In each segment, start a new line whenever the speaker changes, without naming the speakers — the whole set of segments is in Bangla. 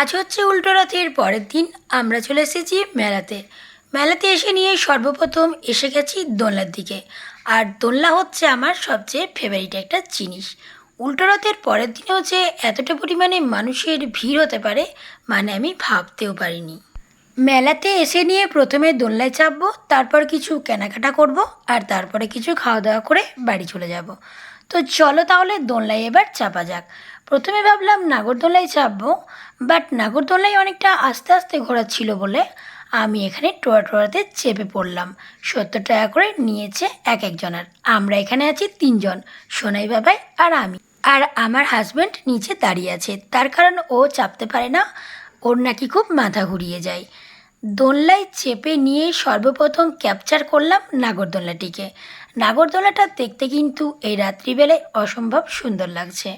আজ হচ্ছে উল্টো রথের পরের দিন, আমরা চলে এসেছি মেলাতে। মেলাতে এসে নিয়ে সর্বপ্রথম এসে গেছি দোলনার দিকে। আর দোলনা হচ্ছে আমার সবচেয়ে ফেভারিট একটা জিনিস। উল্টো রথের পরের দিনেও যে এতটা পরিমাণে মানুষের ভিড় হতে পারে মানে আমি ভাবতেও পারিনি। মেলাতে এসে নিয়ে প্রথমে দোলনায় চাপবো, তারপর কিছু কেনাকাটা করব, আর তারপরে কিছু খাওয়া দাওয়া করে বাড়ি চলে যাব। তো চলো তাহলে দোলনায় এবার চাপা যাক। প্রথমে ভাবলাম নাগরদোলায় চাপবো বাট নাগরদোলায় অনেকটা আস্তে আস্তে ঘোরাচ্ছিল বলে আমি এখানে টোয়া টোয়াতে চেপে পড়লাম। সত্তর টাকা করে নিয়েছে এক একজনের। আমরা এখানে আছি তিনজন, সোনাই বাবাই আর আমি। আর আমার হাজব্যান্ড নিচে দাঁড়িয়ে আছে। তার কারণ ও চাপতে পারে না, ওর নাকি খুব মাথা ঘুরিয়ে যায়। দোলনায় চেপে নিয়ে সর্বপ্রথম ক্যাপচার করলাম নাগরদোলাটিকে। নাগরদোলাটা দেখতে কিন্তু এই রাত্রিবেলায় অসম্ভব সুন্দর লাগছে।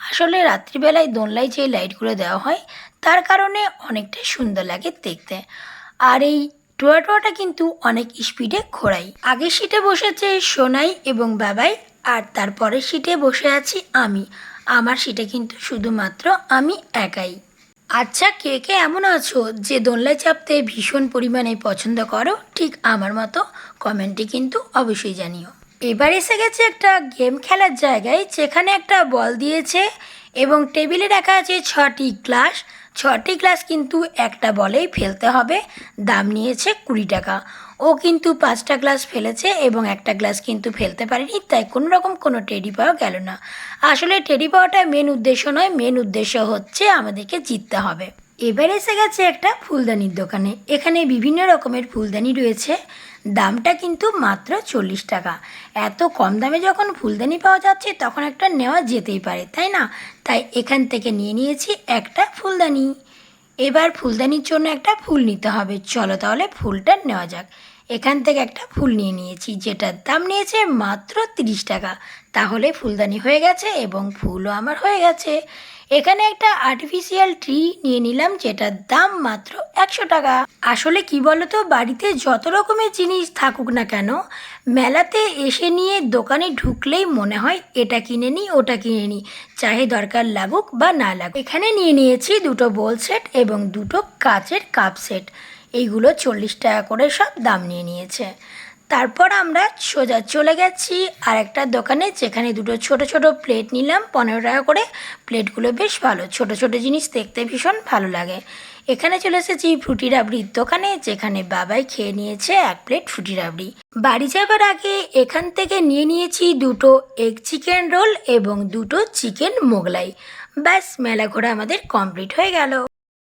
আসলে রাত্রিবেলায় দোলনায় যে লাইটগুলো দেওয়া হয়, তার কারণে অনেকটা সুন্দর লাগে দেখতে। আর এই টোয়া টোয়াটা কিন্তু অনেক স্পিডে ঘোরাই আগের সিটে বসেছে সোনাই এবং বাবাই, আর তারপরের সিটে বসে আছি আমি। আমার সিটে কিন্তু শুধুমাত্র আমি একাই। আচ্ছা কে কে এমন আছো যে দোলনায় চাপতে ভীষণ পরিমাণে পছন্দ করো? ঠিক আমার মতো কমেন্টে কিন্তু অবশ্যই জানিও। এবার এসে গেছে একটা গেম খেলার জায়গায় যেখানে একটা বল দিয়েছে এবং টেবিলে রাখা আছে ছটি গ্লাস। ছটি গ্লাস কিন্তু একটা বলেই ফেলতে হবে। দাম নিয়েছে কুড়ি টাকা। ও কিন্তু পাঁচটা গ্লাস ফেলেছে এবং একটা গ্লাস কিন্তু ফেলতে পারেনি, তাই কোনো রকম কোনো টেডি পাওয়া গেল না। আসলে টেডি পাওয়াটা মেন উদ্দেশ্য নয় মেন উদ্দেশ্য হচ্ছে আমাদেরকে জিততে হবে। এবার এসে গেছে একটা ফুলদানির দোকানে। এখানে বিভিন্ন রকমের ফুলদানি রয়েছে। দামটা কিন্তু মাত্র চল্লিশ টাকা। এত কম দামে যখন ফুলদানি পাওয়া যাচ্ছে, তখন একটা নেওয়া যেতেই পারে, তাই না? তাই এখান থেকে নিয়ে নিয়েছি একটা ফুলদানি। এবার ফুলদানির জন্য একটা ফুল নিতে হবে। চলো তাহলে ফুলটা নেওয়া যাক। এখান থেকে একটা ফুল নিয়ে নিয়েছি, যেটার দাম নিয়েছে মাত্র তিরিশ টাকা। তাহলে ফুলদানি হয়ে গেছে এবং ফুলও আমার হয়ে গেছে। এখানে একটা আর্টিফিশিয়াল ট্রি নিয়ে নিলাম, যেটার দাম মাত্র একশো টাকা। আসলে কি বলতো, বাড়িতে যত রকমের জিনিস থাকুক না কেন, মেলাতে এসে নিয়ে দোকানে ঢুকলেই মনে হয় এটা কিনে নিই ওটা কিনে নিই চাহে দরকার লাগুক বা না লাগুক। এখানে নিয়ে নিয়েছি দুটো বোল সেট এবং দুটো কাচের কাপ সেট এইগুলো চল্লিশ টাকা করে সব দাম নিয়ে নিয়েছে। তারপর আমরা সোজা চলে গেছি আর একটা দোকানে, যেখানে দুটো ছোট ছোট প্লেট নিলাম। পনেরো টাকা করে প্লেটগুলো বেশ ভালো। ছোট ছোট জিনিস দেখতে ভীষণ ভালো লাগে। এখানে চলে এসেছি ফ্রুটি রাবড়ির দোকানে, যেখানে বাবাই খেয়ে নিয়েছে এক প্লেট ফ্রুটি রাবড়ি। বাড়ি যাবার আগে এখান থেকে নিয়ে নিয়েছি দুটো এগ চিকেন রোল এবং দুটো চিকেন মোগলাই। ব্যাস, মেলা ঘোরা আমাদের কমপ্লিট হয়ে গেল।